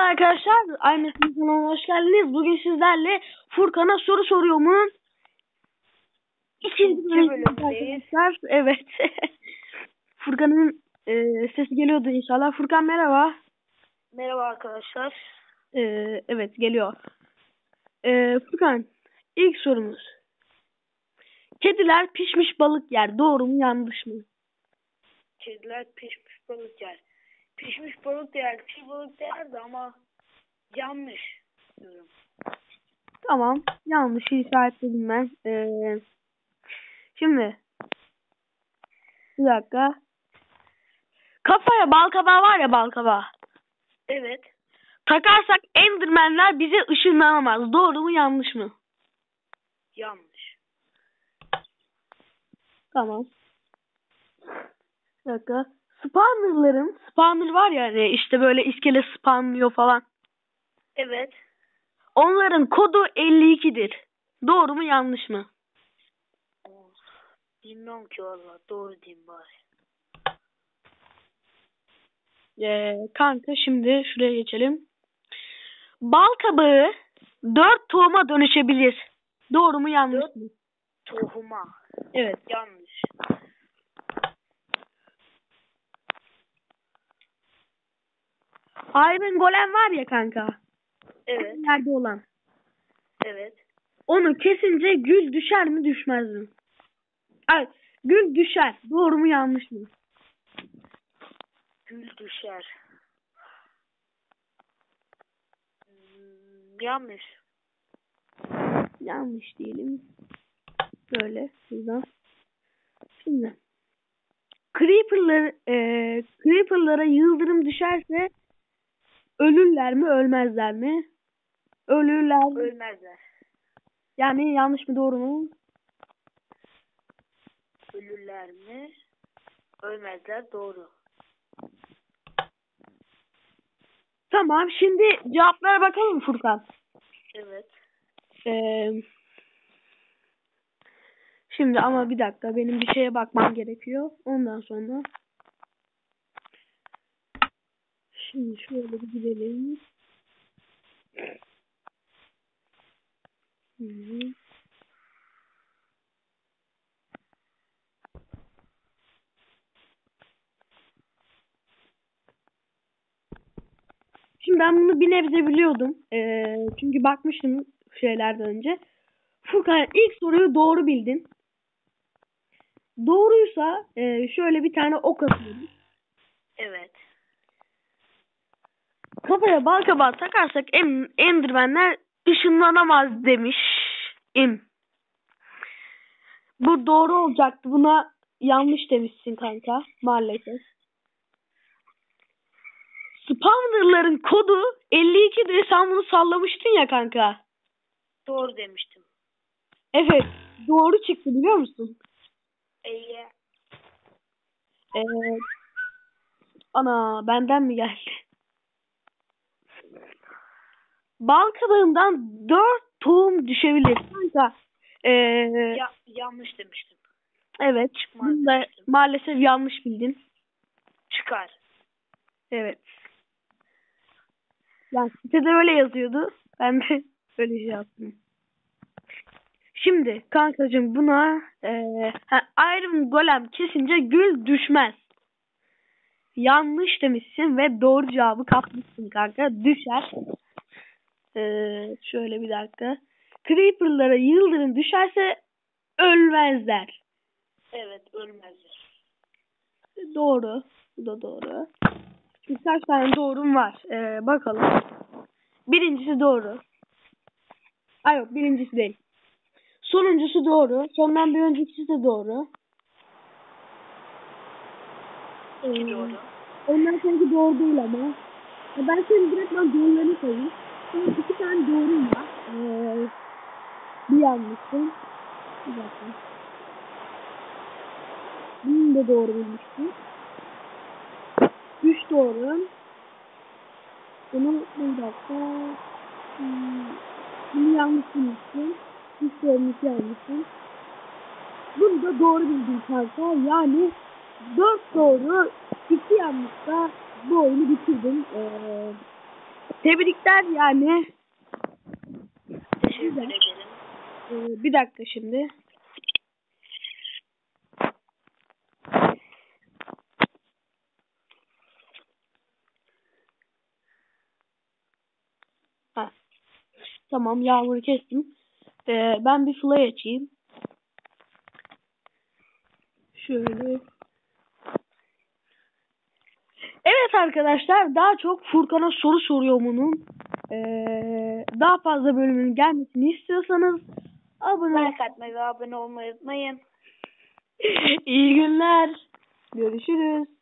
arkadaşlar. Aynı kanalına hoş geldiniz. Bugün sizlerle Furkan'a soru soruyorumun ikinci bölümdeyiz. arkadaşlar. Evet. Furkan'ın e, sesi geliyordu inşallah. Furkan merhaba. Merhaba arkadaşlar. E, evet geliyor. E, Furkan ilk sorumuz. Kediler pişmiş balık yer. Doğru mu yanlış mı? Kediler pişmiş balık yer. Pişmiş balık da yer, çiğ balık da yerdi ama yanlış diyorum. Tamam. Yanlışı işaretledim ben. Ee, şimdi bir dakika. Kafaya balkabağı var ya balkabağı. Evet. Takarsak Enderman'ler bize ışınlanamaz. Doğru mu yanlış mı? Yanlış. Tamam. Bir dakika. Spawner'ların spawner var ya hani işte böyle iskele spawnlıyor falan. Evet. Onların kodu 52'dir. Doğru mu yanlış mı? Bilmiyorum ki valla. Doğru diyeyim bari. Ee, kanka şimdi şuraya geçelim. Bal kabağı dört tohuma dönüşebilir. Doğru mu yanlış Dört- mı? Tohuma. Evet. Yanlış. Iron Golem var ya kanka. Evet. Nerede olan. Evet. Onu kesince gül düşer mi düşmez mi? Ay, gül düşer. Doğru mu yanlış mı? Gül düşer. Hmm, yanlış. Yanlış diyelim. Böyle şuradan. Şimdi. Creeper'lar, e, Creeper'lara yıldırım düşerse ölürler mi ölmezler mi? Ölürler. Ölmezler. Yani yanlış mı doğru mu? Ölürler mi? Ölmezler. Doğru. Tamam şimdi cevaplara bakalım Furkan. Evet. Ee, şimdi ama bir dakika benim bir şeye bakmam gerekiyor. Ondan sonra şimdi şöyle bir gidelim. Şimdi ben bunu bir nebze biliyordum. Ee, çünkü bakmıştım şeylerden önce. Furkan ilk soruyu doğru bildin. Doğruysa e, şöyle bir tane ok atıyorum. Evet. Kafaya bal kabağı takarsak en, Enderman'ler ışınlanamaz demiş. İm. Bu doğru olacaktı. Buna yanlış demişsin kanka. Maalesef. Spawner'ların kodu 52'dir. Sen bunu sallamıştın ya kanka. Doğru demiştim. Evet. Doğru çıktı biliyor musun? Eye. Evet. Ana benden mi geldi? Bal kabağından dört tohum düşebilir. Kanka. Ee, Ya, yanlış demiştim. evet. Bunu da maalesef yanlış bildin. Çıkar. Evet. Yani sitede öyle yazıyordu. Ben de öyle şey yaptım. Şimdi kankacığım buna ha, Iron Golem kesince gül düşmez. Yanlış demişsin ve doğru cevabı kapmışsın kanka. Düşer. Eee, şöyle bir dakika. Creeper'lara yıldırım düşerse ölmezler. Evet ölmezler. Doğru. Bu da doğru. Şimdi kaç tane doğrum var? Ee, bakalım. Birincisi doğru. Ay yok birincisi değil. Sonuncusu doğru. Sondan bir öncekisi de doğru. Ee, doğru. Ondan sonraki doğru değil ama. Ben senin direkt ben doğrularını sayayım. Senin iki tane doğrum var. Ee, bir yanlışsın. Bir dakika. Bunu da doğru bilmiştin. Üç doğru. Bunu bir dakika. Hmm, Bunu yanlış bilmiştin. Üç doğru iki yanlışsın. Bunu da doğru bildin kanka. Yani dört doğru iki yanlışla bu oyunu bitirdim. Ee, tebrikler yani. Teşekkür ederim. Ee, bir dakika şimdi. Ha. Tamam yağmuru kestim. Ee, ben bir fly açayım. Şöyle. Evet arkadaşlar daha çok Furkan'a soru soruyor bunun. Ee, daha fazla bölümün gelmesini istiyorsanız abone Like atmayı ve abone olmayı unutmayın. İyi günler. Görüşürüz.